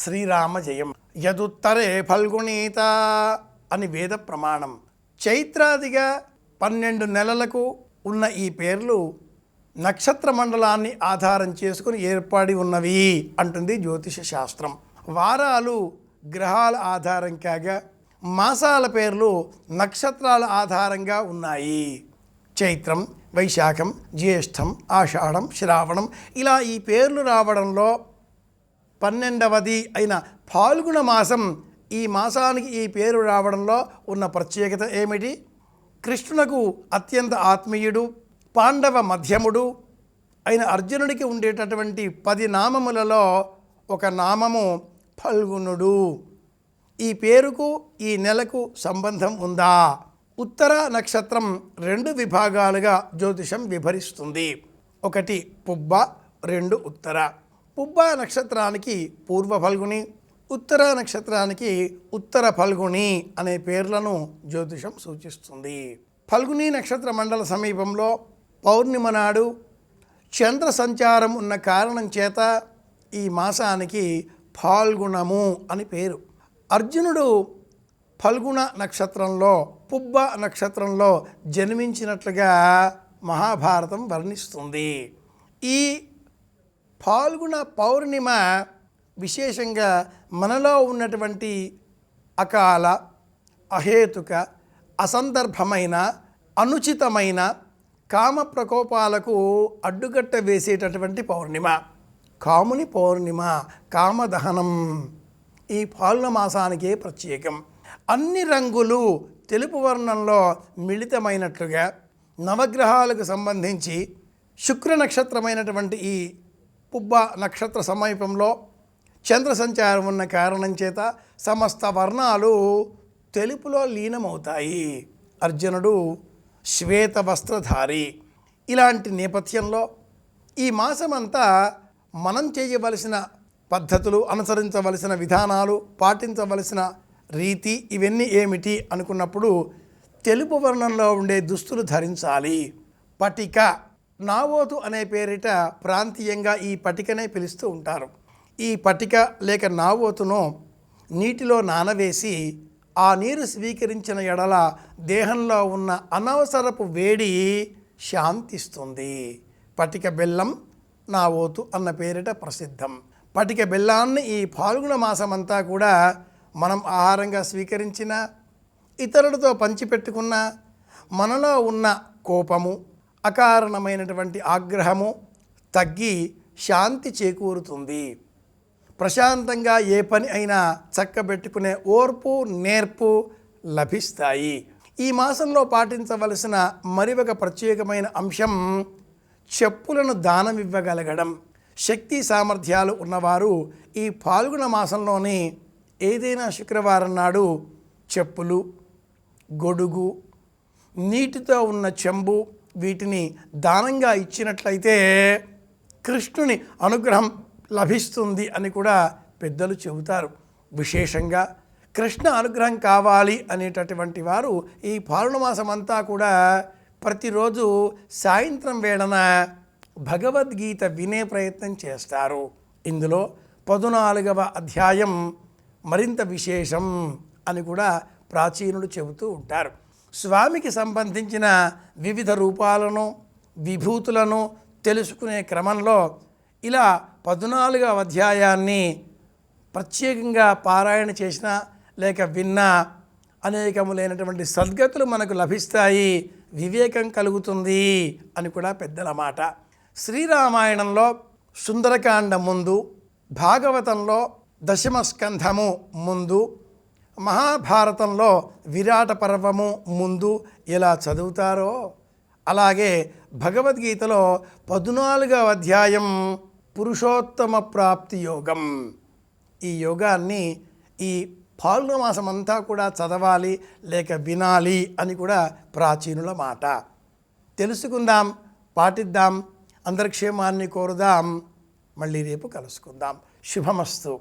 శ్రీరామ జయం. యదుత్తరే ఫల్గుణీత అని వేద ప్రమాణం. చైత్రాదిగా పన్నెండు నెలలకు ఉన్న ఈ పేర్లు నక్షత్ర మండలాన్ని ఆధారం చేసుకుని ఏర్పడి ఉన్నవి అంటుంది జ్యోతిష శాస్త్రం. వారాలు గ్రహాల ఆధారం కాగా మాసాల పేర్లు నక్షత్రాల ఆధారంగా ఉన్నాయి. చైత్రం వైశాఖం జ్యేష్టం ఆషాఢం శ్రావణం ఇలా ఈ పేర్లు రావడంలో పన్నెండవది అయిన ఫాల్గుణ మాసం ఈ మాసానికి ఈ పేరు రావడంలో ఉన్న ప్రత్యేకత ఏమిటి? కృష్ణునకు అత్యంత ఆత్మీయుడు పాండవ మధ్యముడు అయిన అర్జునుడికి ఉండేటటువంటి పది నామములలో ఒక నామము ఫల్గుణుడు. ఈ పేరుకు ఈ నెలకు సంబంధం ఉందా? ఉత్తర నక్షత్రం రెండు విభాగాలుగా జ్యోతిషం విభరిస్తుంది. ఒకటి పుబ్బ రెండు ఉత్తర. పుబ్బ నక్షత్రానికి పూర్వ ఫల్గుని ఉత్తర నక్షత్రానికి ఉత్తర ఫల్గుని అనే పేర్లను జ్యోతిషం సూచిస్తుంది. ఫల్గుని నక్షత్ర మండల సమీపంలో పౌర్ణిమ నాడు చంద్ర సంచారం ఉన్న కారణం చేత ఈ మాసానికి ఫాల్గుణము అని పేరు. అర్జునుడు ఫల్గుణ నక్షత్రంలో పుబ్బ నక్షత్రంలో జన్మించినట్లుగా మహాభారతం వర్ణిస్తుంది. ఈ ఫాల్గుణ పౌర్ణిమ విశేషంగా మనలో ఉన్నటువంటి అకాల అహేతుక అసందర్భమైన అనుచితమైన కామ ప్రకోపాలకు అడ్డుకట్ట వేసేటటువంటి పౌర్ణిమ. కాముని పౌర్ణిమ కామదహనం ఈ పాల్గమాసానికే ప్రత్యేకం. అన్ని రంగులు తెలుపు వర్ణంలో మిళితమైనట్లుగా నవగ్రహాలకు సంబంధించి శుక్ర నక్షత్రమైనటువంటి ఈ పుబ్బ నక్షత్ర సమీపంలో చంద్ర సంచారం ఉన్న కారణం చేత సమస్త వర్ణాలు తెలుపులో లీనమవుతాయి. అర్జునుడు శ్వేత వస్త్రధారి. ఇలాంటి నేపథ్యంలో ఈ మాసమంతా మనం చేయవలసిన పద్ధతులు అనుసరించవలసిన విధానాలు పాటించవలసిన రీతి ఇవన్నీ ఏమిటి అనుకున్నప్పుడు తెలుపు వర్ణంలో ఉండే దుస్తులు ధరించాలి. పటిక నావోతు అనే పేరిట ప్రాంతీయంగా ఈ పటికనే పిలుస్తూ ఉంటారు. ఈ పటిక లేక నావోతును నీటిలో నానవేసి ఆ నీరు స్వీకరించిన ఎడల దేహంలో ఉన్న అనవసరపు వేడి శాంతిస్తుంది. పటిక బెల్లం నావోతు అన్న పేరిట ప్రసిద్ధం. పటిక బెల్లాన్ని ఈ పాల్గొన మాసమంతా కూడా మనం ఆహారంగా స్వీకరించిన ఇతరులతో పంచిపెట్టుకున్న మనలో ఉన్న కోపము అకారణమైనటువంటి ఆగ్రహము తగ్గి శాంతి చేకూరుతుంది. ప్రశాంతంగా ఏ పని అయినా చక్కబెట్టుకునే ఓర్పు నేర్పు లభిస్తాయి. ఈ మాసంలో పాటించవలసిన మరి ఒక ప్రత్యేకమైన అంశం చెప్పులను దానం ఇవ్వగలగడం. శక్తి సామర్థ్యాలు ఉన్నవారు ఈ పాల్గొన మాసంలోని ఏదైనా శుక్రవారం నాడు చెప్పులు గొడుగు నీటితో ఉన్న చెంబు వీటిని దానంగా ఇచ్చినట్లయితే కృష్ణుని అనుగ్రహం లభిస్తుంది అని కూడా పెద్దలు చెబుతారు. విశేషంగా కృష్ణ అనుగ్రహం కావాలి అనేటటువంటి వారు ఈ పాల్గొనమాసం అంతా కూడా ప్రతిరోజు సాయంత్రం వేళన భగవద్గీత వినే ప్రయత్నం చేస్తారు. ఇందులో పదునాలుగవ అధ్యాయం మరింత విశేషం అని కూడా ప్రాచీనులు చెబుతూ ఉంటారు. స్వామికి సంబంధించిన వివిధ రూపాలను విభూతులను తెలుసుకునే క్రమంలో ఇలా పద్నాలుగవ అధ్యాయాన్ని ప్రత్యేకంగా పారాయణ చేసిన లేక విన్నా అనేకములైనటువంటి సద్గతులు మనకు లభిస్తాయి వివేకం కలుగుతుంది అని కూడా పెద్దల మాట. శ్రీరామాయణంలో సుందరకాండ ముందు భాగవతంలో దశమస్కంధము ముందు మహాభారతంలో విరాట పర్వము ముందు ఎలా చదువుతారో అలాగే భగవద్గీతలో పద్నాలుగవ అధ్యాయం పురుషోత్తమ ప్రాప్తి యోగం. ఈ యోగాన్ని ఈ పాల్గొన మాసమంతా అంతా కూడా చదవాలి లేక వినాలి అని కూడా ప్రాచీనుల మాట. తెలుసుకుందాం పాటిద్దాం అందరి క్షేమాన్ని కోరుదాం. మళ్ళీ రేపు కలుసుకుందాం. శుభమస్తు.